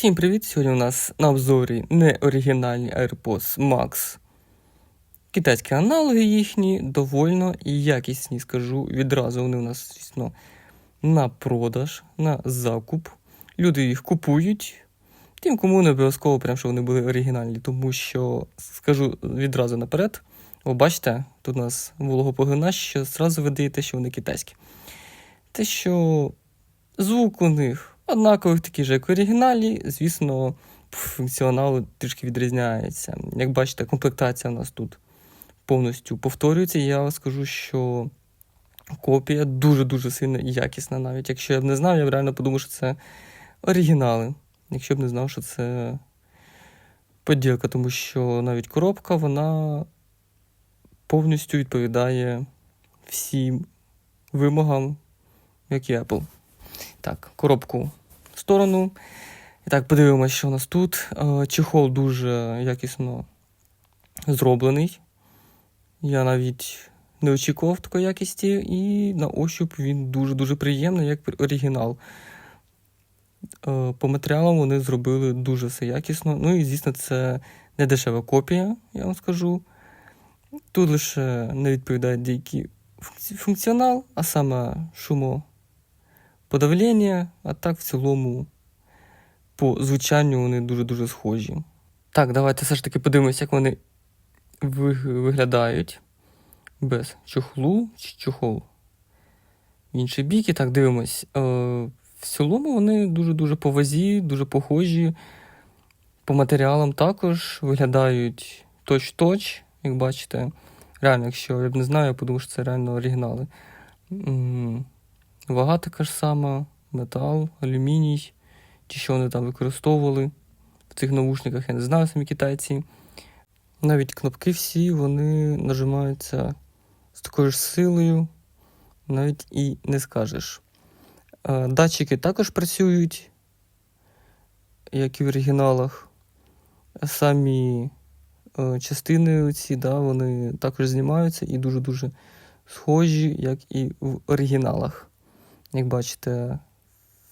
Всім привіт! Сьогодні у нас на обзорі неоригінальні AirPods Max. Китайські аналоги їхні довольно якісні, скажу відразу. Вони у нас, звісно, на продаж, на закуп. Люди їх купують. Тим, кому не обов'язково, прям, що вони були оригінальні, тому що скажу відразу наперед. О, бачите, тут у нас вологопоглинач, що зразу видаєте, що вони китайські. Те, що звук у них однаковий, такий же, як в оригіналі, звісно, функціонал трішки відрізняється. Як бачите, комплектація у нас тут повністю повторюється. Я скажу, що копія дуже-дуже сильно якісна, навіть якщо я б не знав, я б реально подумав, що це оригінали. Якщо б не знав, що це поділка, тому що навіть коробка, вона повністю відповідає всім вимогам, як і Apple. Так, коробку в сторону. І так, подивимося, що у нас тут. Е, Чехол дуже якісно зроблений. Я навіть не очікував такої якісті, і на ощуп він дуже-дуже приємний, як оригінал. Е, По матеріалам вони зробили дуже все якісно. Ну і, звісно, це не дешева копія, я вам скажу. Тут лише не відповідає деякий функціонал, а саме шумоподавлення, а так в цілому по звучанню вони дуже-дуже схожі. Так, давайте все ж таки подивимося, як вони виглядають без чохлу чи чохол. В інший бік, і так дивимось. Е, в цілому вони дуже-дуже по вазі, дуже похожі. По матеріалам також виглядають точ-точ, як бачите. Реально, якщо я б не знаю, я подумав, що це реально оригінали. Вага така ж сама, метал, алюміній, чи що вони там використовували в цих наушниках, я не знаю самі китайці. Навіть кнопки всі вони нажимаються з такою ж силою, навіть і не скажеш. Датчики також працюють, як і в оригіналах. Самі частини ці, да, вони також знімаються і дуже-дуже схожі, як і в оригіналах. Як бачите,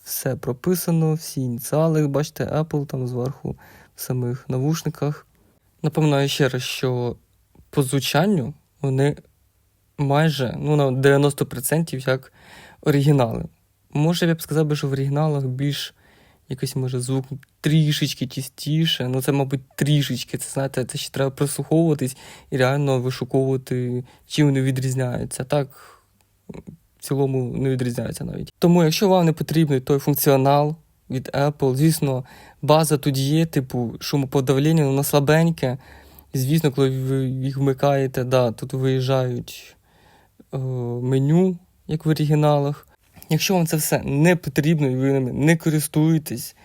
все прописано, всі ініціали, бачите, Apple там зверху в самих навушниках. Напоминаю ще раз, що по звучанню вони майже ну, на 90% як оригінали. Може, я б сказав, що в оригіналах більш якийсь може звук трішечки чистіше. Ну це, мабуть, трішечки. Це знаєте, це ще треба прислуховуватись і реально вишуковувати, чим вони відрізняються. Так цілому не відрізняються навіть. Тому, якщо вам не потрібний той функціонал від Apple, звісно, база тут є, типу шумоподавлення, воно слабеньке. І звісно, коли ви їх вмикаєте, да, тут виїжджають е, меню, як в оригіналах. Якщо вам це все не потрібно і ви ними не користуєтесь,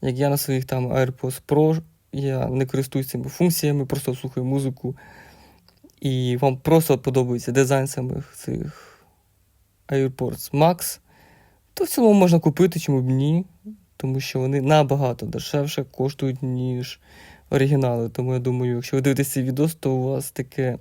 як я на своїх там AirPods Pro, я не користуюся цими функціями, просто слухаю музику, і вам просто подобається дизайн самих цих AirPods Max, то в цілому можна купити, чому б ні, тому що вони набагато дешевше коштують, ніж оригінали. Тому я думаю, якщо ви дивитесь цей відео, то у вас таке,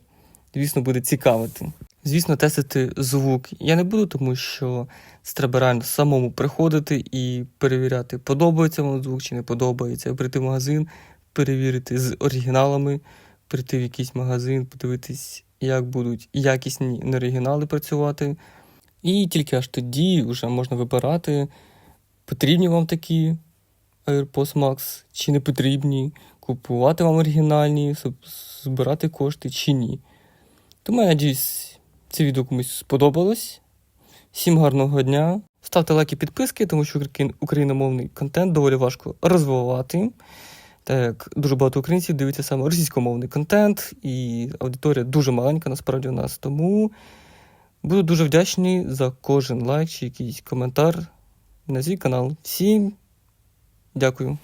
звісно, буде цікавити. Звісно, тестити звук я не буду, тому що це треба реально самому приходити і перевіряти, подобається вам звук чи не подобається. Прийти в магазин, перевірити з оригіналами, прийти в якийсь магазин, подивитись, як будуть якісні неоригінали працювати. І тільки аж тоді вже можна вибирати, потрібні вам такі AirPods Max чи не потрібні, купувати вам оригінальні, збирати кошти чи ні. Тому я надіюсь. Це відео комусь сподобалось. Всім гарного дня. Ставте лайки підписки, тому що україномовний контент доволі важко розвивати. Так дуже багато українців дивиться саме російськомовний контент, і аудиторія дуже маленька насправді у нас. Тому буду дуже вдячний за кожен лайк чи якийсь коментар на свій канал. Всім дякую.